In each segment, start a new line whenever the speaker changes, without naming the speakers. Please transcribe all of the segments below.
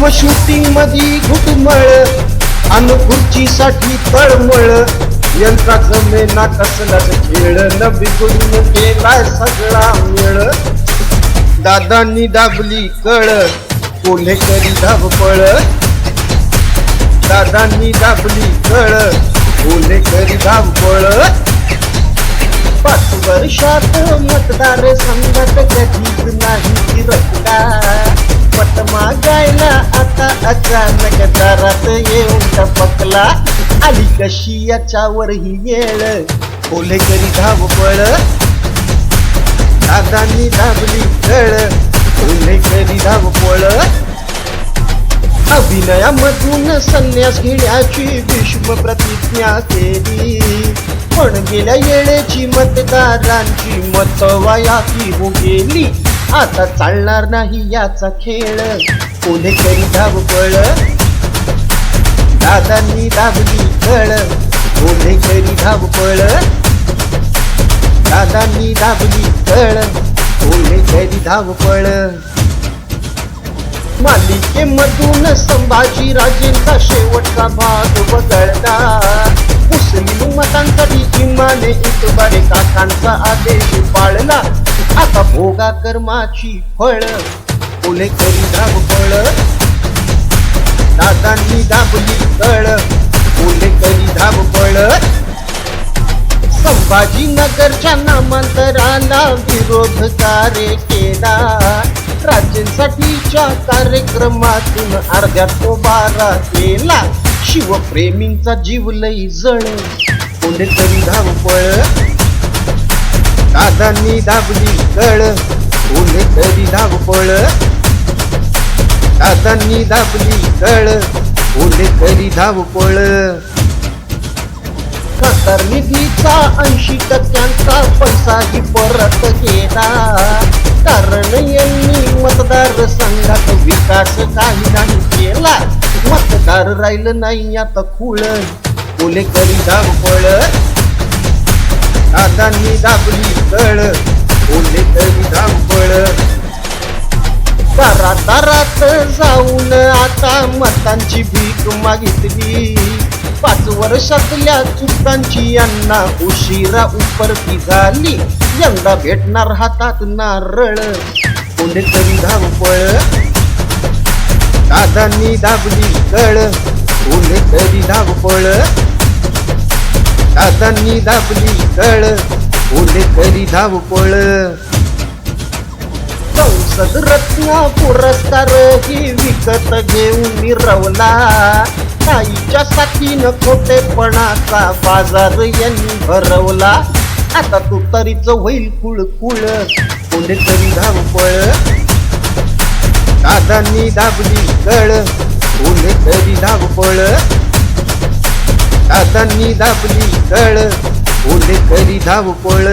Live shooting मधी घुटमळ अन खुर्चीसाठी तळमळ. यंत्राचं मेना कसलाच खेळ न बिघडून गेलाय सगळा मेळ दादांनी दाबली कळ कोल्हेकरी धावपळ. दादांनी दाबली कळ कोल्हेकरी धावपळ. पाच वर्षात मतदार संघात कधीच नाही फिरकला पट मागायला आता अचानक दारात येऊन टपकला. आली कशी याच्यावर ही येळ कोल्हेकरी धावपळ दादांनी दाबली कळ कोल्हेकरी धावपळ अभिनयामधून संन्यास घेण्याची भीष्म प्रतिज्ञा केली. पण गेल्या येळेची मतदारांची मत वायाची हो गेली. आता चालणार नाही याचा खेळ. कोणीतरी धावपळ दादांनी दाबली कळ कोणीतरी धावपळ दादांनी दाबली कळ कोणीतरी धावपळ मालिकेमधून संभाजी राजेंचा शेवटचा भाग वगळला मुस्लिम मतांसाठी इमाने इतबारे काकांचा आदेश पाळला. आता भोगा कर्माची फळ. कोलेकरी धावपळ. दादांनी दाबली कळ कोलेकरी धावपळ. संभाजीनगरच्या नामांतराला विरोध कार्य केला. राज्यांसाठीच्या कार्यक्रमातून अर्ध्यात तो बारा केला. शिवप्रेमींचा जीव लई जळ कोणीतरी धावपळ. दादांनी दाबली कळ कोणीतरी धावपळ दादांनी दाबली कळ कोणीतरी धावपळ खासदार निधीचा ऐंशी टक्क्यांचा पैसाही परत केला कारण यांनी मतदार संघात विकास काही नाही केला. मतदार राहिलं नाही आता खुळ. कोलेकरी धावपळ दादांनी दाबली कळ तरी धावपळ दारात जाऊन आता मतांची भीक मागितली. पाच वर्षातल्या चुकांची यांना उशिरा उपरती झाली. यंदा भेटणार हातात नारळ. कोणीतरी धावपळ दादांनी दाबली कळ कोणीतरी धावपळ दादांनी दाबली कळ कोणीतरी धावपळ संसद रत्न पुरस्कार ही विकत घेऊन मिरवला. ताईच्या साथीनं खोटेपणाचा बाजार यांनी भरवला. आता तू तरीच होईल कुळ कुळ कोणीतरी धावपळ दादांनी दाबली कळ कोणीतरी धावपळ हातांनी दाबली कळ कोणीतरी धावपळ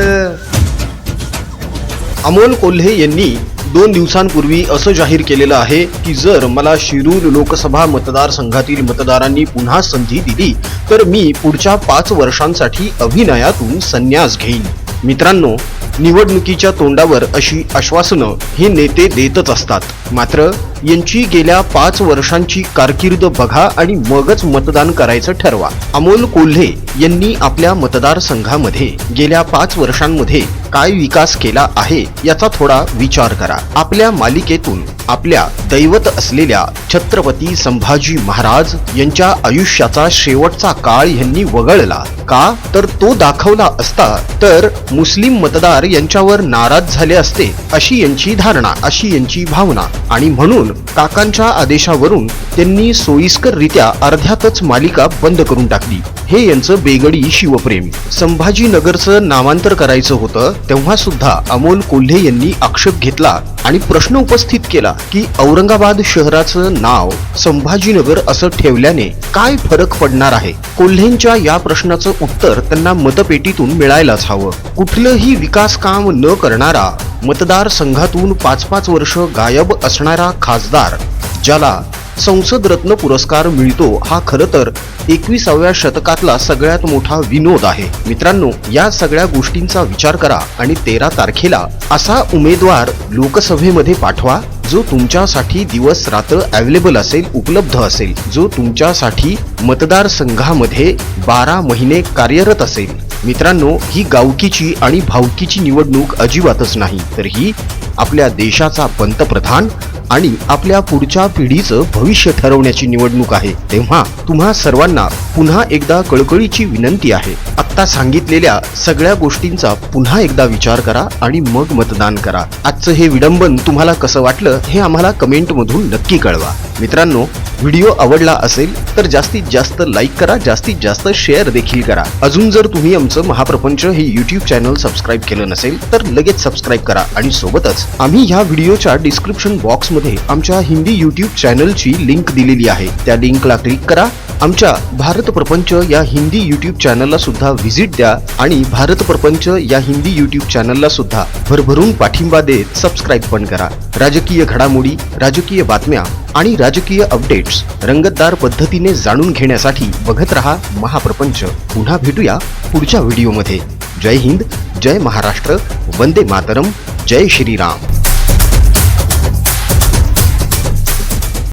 अमोल कोल्हे यांनी दोन दिवसांपूर्वी असं जाहीर केलेलं आहे की जर मला शिरूर लोकसभा मतदारसंघातील मतदारांनी पुन्हा संधी दिली तर मी पुढच्या पाच वर्षांसाठी अभिनयातून संन्यास घेईन. मित्रांनो निवडणुकीच्या तोंडावर अशी आश्वासनं हे नेते देतच असतात. मात्र यांची गेल्या पाच वर्षांची कारकीर्द बघा आणि मगच मतदान करायचं ठरवा. अमोल कोल्हे यांनी आपल्या मतदारसंघामध्ये गेल्या पाच वर्षांमध्ये काय विकास केला आहे याचा थोडा विचार करा. आपल्या मालिकेतून आपल्या दैवत असलेल्या छत्रपती संभाजी महाराज यांच्या आयुष्याचा शेवटचा काळ यांनी वगळला. का? तर तो दाखवला असता तर मुस्लिम मतदार यांच्यावर नाराज झाले असते अशी यांची धारणा अशी यांची भावना. आणि म्हणून काकांच्या आदेशावरून त्यांनी सोयीस्कररित्या अर्ध्यातच मालिका बंद करून टाकली. हे यांचं बेगडी शिवप्रेम. संभाजीनगरचं नामांतर करायचं होतं तेव्हा सुद्धा अमोल कोल्हे यांनी आक्षेप घेतला आणि प्रश्न उपस्थित केला की औरंगाबाद शहराचं नाव संभाजीनगर असं ठेवल्याने काय फरक पडणार आहे? कोल्हेंच्या या प्रश्नाचं उत्तर त्यांना मतपेटीतून मिळायलाच हवं. कुठलंही विकास काम न करणारा मतदारसंघातून पाच पाच वर्ष गायब असणारा खासदार ज्याला संसद रत्न पुरस्कार मिळतो हा खरं तर एकविसाव्या शतकातला सगळ्यात मोठा विनोद आहे. मित्रांनो या सगळ्या गोष्टींचा विचार करा आणि तेरा तारखेला असा उमेदवार लोकसभेमध्ये पाठवा जो तुमच्यासाठी दिवस रात्र अवेलेबल असेल उपलब्ध असेल जो तुमच्यासाठी मतदारसंघामध्ये बारा महिने कार्यरत असेल. मित्रांनो ही गावकीची आणि भावकीची निवडणूक अजिबातच नाही तर ही आपल्या देशाचा पंतप्रधान आणि आपल्या पुढच्या पिढीचं भविष्य ठरवण्याची निवडणूक आहे. तेव्हा तुम्हा सर्वांना पुन्हा एकदा कळकळीची विनंती आहे. आत्ता सांगितलेल्या सगळ्या गोष्टींचा पुन्हा एकदा विचार करा आणि मग मतदान करा. आजचं हे विडंबन तुम्हाला कसं वाटलं हे आम्हाला कमेंटमधून नक्की कळवा. मित्रांनो व्हिडिओ आवडला असेल तर जास्तीत जास्त लाईक करा जास्तीत जास्त शेअर देखील करा. अजून जर तुम्ही आमचं महाप्रपंच हे युट्यूब चॅनल सबस्क्राईब केलं नसेल तर लगेच सबस्क्राईब करा आणि सोबतच आम्ही ह्या व्हिडिओच्या डिस्क्रिप्शन बॉक्समध्ये आमच्या हिंदी युट्यूब चॅनलची लिंक दिलेली आहे. त्या लिंकला क्लिक करा आमच्या भारत प्रपंच या हिंदी युट्यूब चॅनलला सुद्धा व्हिजिट द्या आणि भारत प्रपंच या हिंदी युट्यूब चॅनलला सुद्धा भरभरून पाठिंबा देत सबस्क्राईब पण करा. राजकीय घडामोडी राजकीय बातम्या आणि राजकीय अपडेट्स रंगतदार पद्धतीने जाणून घेण्यासाठी बघत रहा महाप्रपंच. पुन्हा भेटूया पुढच्या व्हिडिओमध्ये जय हिंद जय महाराष्ट्र वंदे मातरम जय श्रीराम.